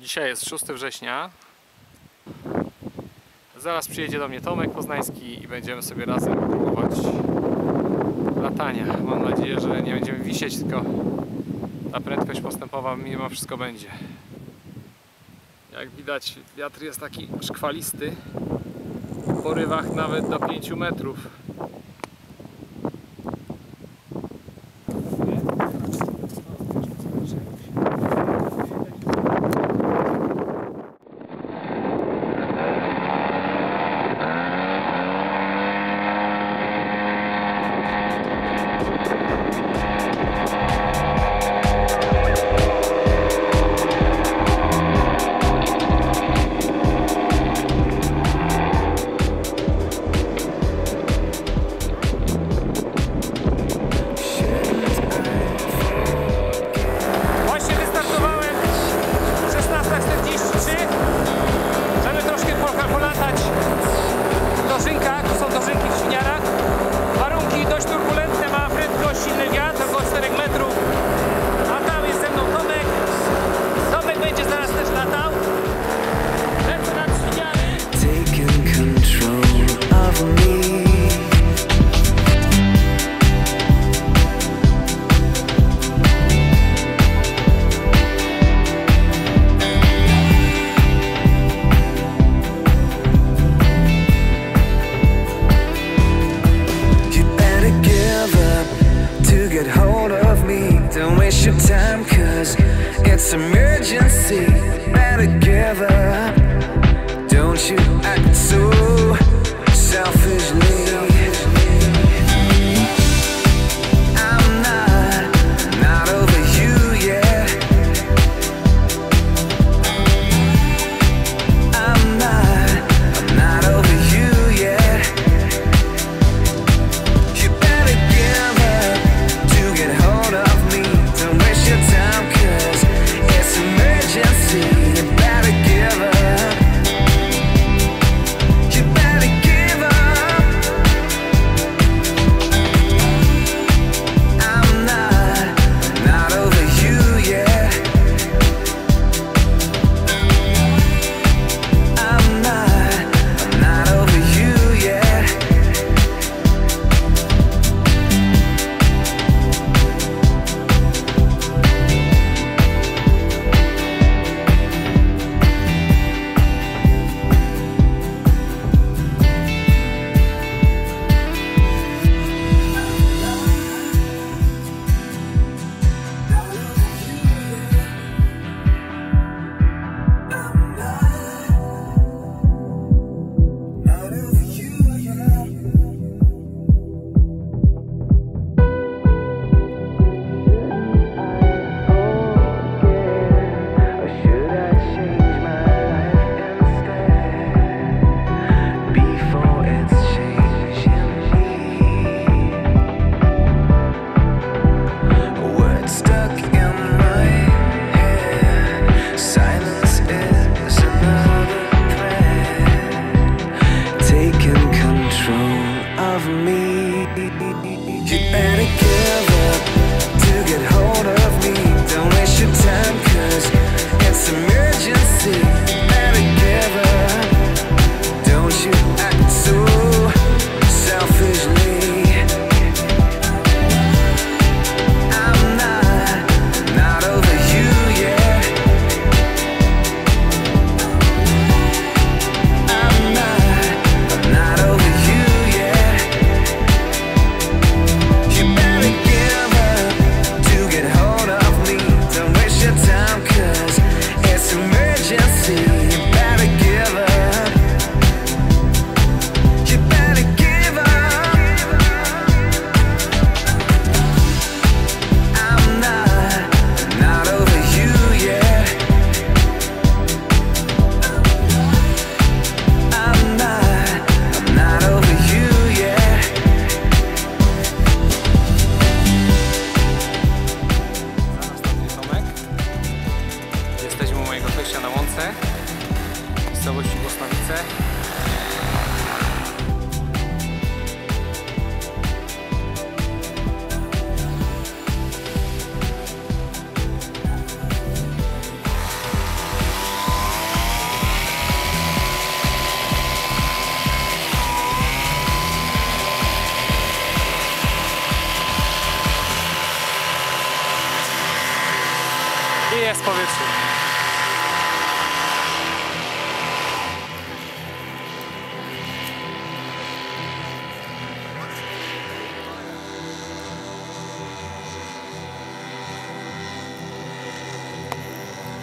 Dzisiaj jest 6 września. Zaraz przyjedzie do mnie Tomek Poznański i będziemy sobie razem próbować latania. Mam nadzieję, że nie będziemy wisieć, tylko ta prędkość postępowa mimo wszystko będzie. Jak widać wiatr jest taki szkwalisty, w porywach nawet do 5 metrów. some music.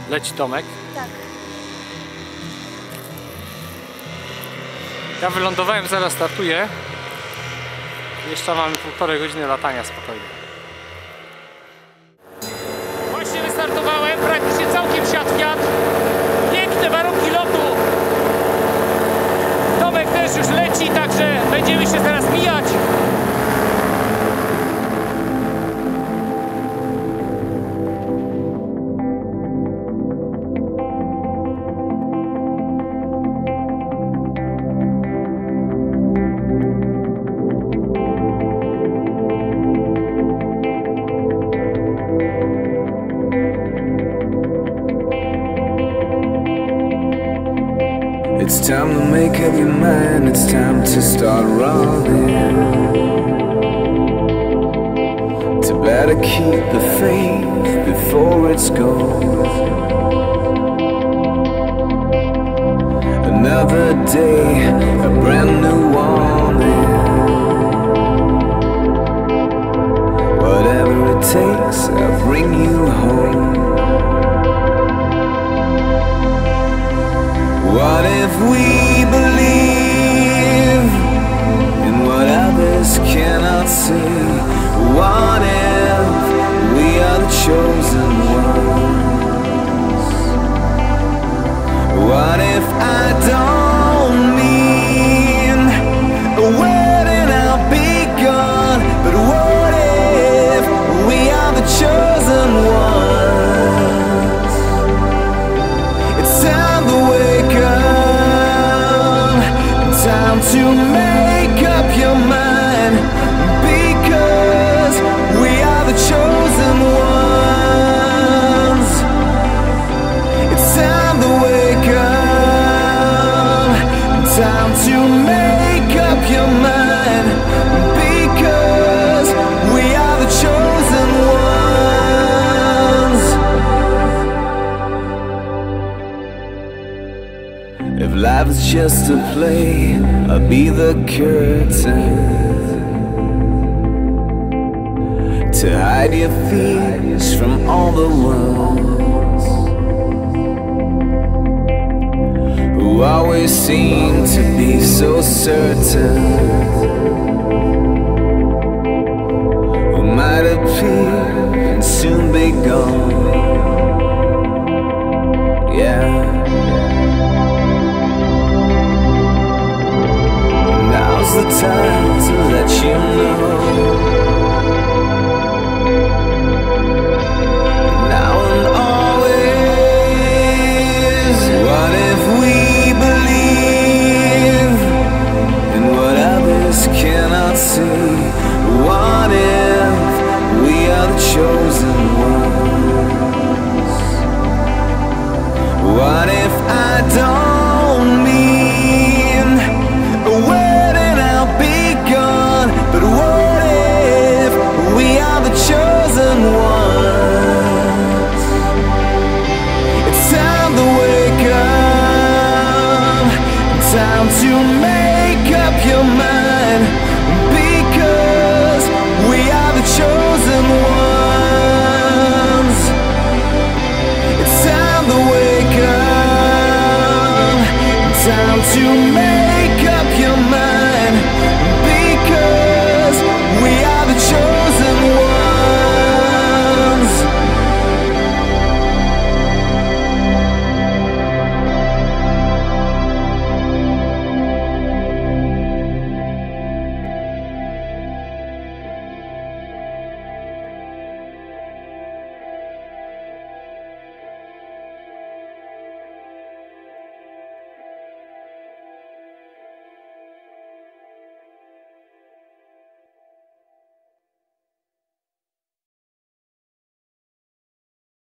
Leci Tomek. Tak. Ja wylądowałem, zaraz startuję. Jeszcze mamy półtorej godziny latania spokojnie. Właśnie wystartowałem, praktycznie całkiem siadł wiatr. Piękne warunki lotu. Tomek też już leci, także będziemy się zaraz mijać. It's time to make up your mind, it's time to start running. To better keep the faith before it's gone. Another day, a brand new warning. Whatever it takes, I'll bring you if we If life is just a play, I'll be the curtain. To hide your fears from all the ones who always seem to be so certain,